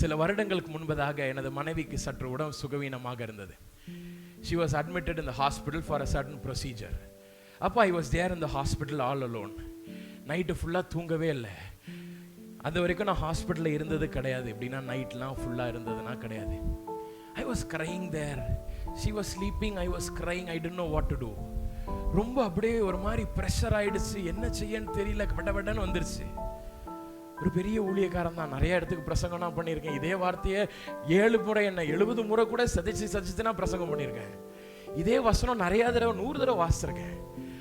சில வருடங்களுக்கு முன்பதாக எனது மனைவிக்கு சற்று உடம்பு சுகவீனமாக இருந்தது. ஷி வாஸ் அட்மிட்டட் இந்த hospital for a certain procedure அப்போ ஐ வாஸ் தேர் இந்த ஹாஸ்பிட்டல் ஆல் அலோன் நைட்டு ஃபுல்லாக தூங்கவே இல்லை. அது வரைக்கும் நான் ஹாஸ்பிட்டலில் இருந்தது கிடையாது. எப்படின்னா நைட்லாம் ஃபுல்லாக இருந்ததுன்னா கிடையாது. I was crying there she was sleeping I was crying I didn't know what to do ரொம்ப அப்படியே ஒரு மாதிரி ப்ரெஷர் ஆயிடுச்சு. என்ன செய்யன்னு தெரியல. விட விடன்னு வந்துருச்சு. ஒரு பெரிய ஊழியக்காரன் தான். நிறைய இடத்துக்கு பிரசங்கம்னா பண்ணியிருக்கேன். இதே வார்த்தையை ஏழு முறை என்ன எழுபது முறை கூட சதிச்சு சதிச்சு நான் பிரசங்கம் பண்ணியிருக்கேன். இதே வசனம் நிறைய தடவை நூறு தடவை வாசிச்சிருக்கேன்.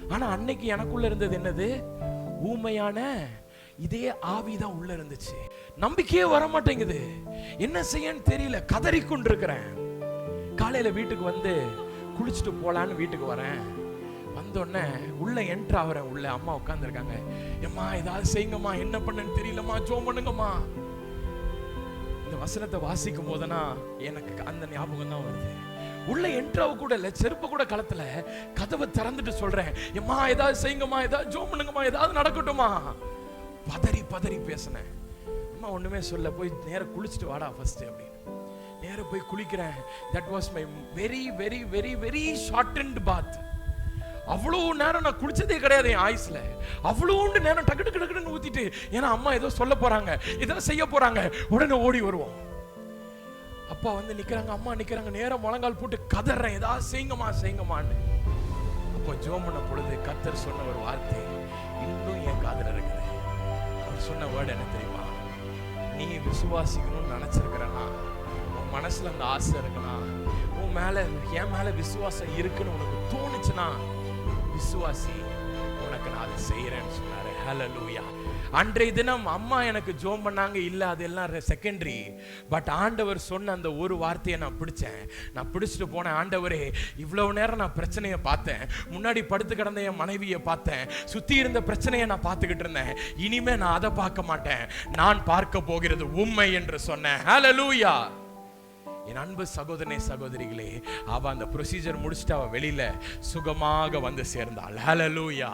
ஆனா அன்னைக்கு எனக்குள்ள இருந்தது என்னது? ஊமையான இதே ஆவிதான் உள்ள இருந்துச்சு. நம்பிக்கையே வர மாட்டேங்குது என்ன செய்யன்னு தெரியல. கதறி கொண்டிருக்கிறேன் காலையில வீட்டுக்கு வந்து குளிச்சுட்டு போலான்னு வீட்டுக்கு வரேன். வந்தோடனே உள்ள என்ட்ரு ஆகிறேன் உள்ள அம்மா உட்காந்துருக்காங்க எம்மா ஏதாவது செய்யுங்கம்மா. என்ன பண்ணுன்னு தெரியலம்மா. ஜோம் பண்ணுங்கம்மா. இந்த வசனத்தை வாசிக்கும் போதுனா எனக்கு அந்த ஞாபகம் தான் வருது. உள்ள என்ட்ராவ கூட இல்ல செருப்பு கூட களத்துல கதவை திறந்துட்டு சொல்றேன். எம்மா ஏதாவது செய்யுங்கம்மா. ஏதாவது ஜோம் பண்ணுங்கம்மா. ஏதாவது நடக்கட்டுமா பதறி பதறி பேசினேன். அம்மா ஒண்ணுமே சொல்ல. போய் நேரம் குளிச்சுட்டு வாடா ஃபர்ஸ்ட் அப்படின்னு. நேரம் போய் குளிக்கிறேன். That was my very very very very short and bath அவ்வளோ நேரம் நான் குளிச்சதே கிடையாது என் ஆயுஸ்ல. அவ்வளோண்டு நேரம் டக்கு டக்கு டக்குன்னு ஊத்திட்டு ஏன்னா அம்மா ஏதோ சொல்ல போறாங்க இதெல்லாம் செய்ய போறாங்க உடனே ஓடி வருவோம். அப்பா வந்து நிக்கிறாங்க அம்மா நிக்கிறாங்க நேரம் முழங்கால் போட்டு கதறேன் ஏதாவது செய்யுங்கம்மா செய்யுங்கம்மான்னு. அப்போ ஜோம் பண்ண பொழுது கத்தர் சொன்ன ஒரு வார்த்தை இன்னும் என் காதுல இருக்குது. அவர் சொன்ன வேர்டு என்ன தெரியுமா? நீ விசுவாசிக்கணும்னு நினைச்சிருக்கிறனா உன் மனசுல அந்த ஆசை இருக்குன்னா உன் மேல என் மேல விசுவாசம் இருக்குன்னு உனக்கு தோணுச்சுன்னா விசுவாசி உனக்கு நான் அதை செய்யறேன்னு சொன்னாரு. லூயா அன்றைய தினம் அம்மா எனக்கு ஜோம் பண்ணாங்க. இல்லை அதெல்லாம் செகண்டரி பட் ஆண்டவர் சொன்ன அந்த ஒரு வார்த்தையை நான் பிடிச்சேன். நான் பிடிச்சிட்டு போனேன். ஆண்டவரே இவ்வளவு நேரம் நான் பிரச்சனையை பார்த்தேன். முன்னாடி படுத்து கிடந்த என் மனைவியை பார்த்தேன். சுத்தி இருந்த பிரச்சனையை நான் பார்த்துக்கிட்டு இருந்தேன். இனிமே நான் அதை பார்க்க மாட்டேன். நான் பார்க்க போகிறது உண்மை என்று சொன்னேன். ஹalleluya என் அன்பு சகோதரனே சகோதரிகளே அவ அந்த ப்ரொசீஜர் முடிச்சுட்டு அவ வெளியில சுகமாக வந்து சேர்ந்தாள். ஹலலூயா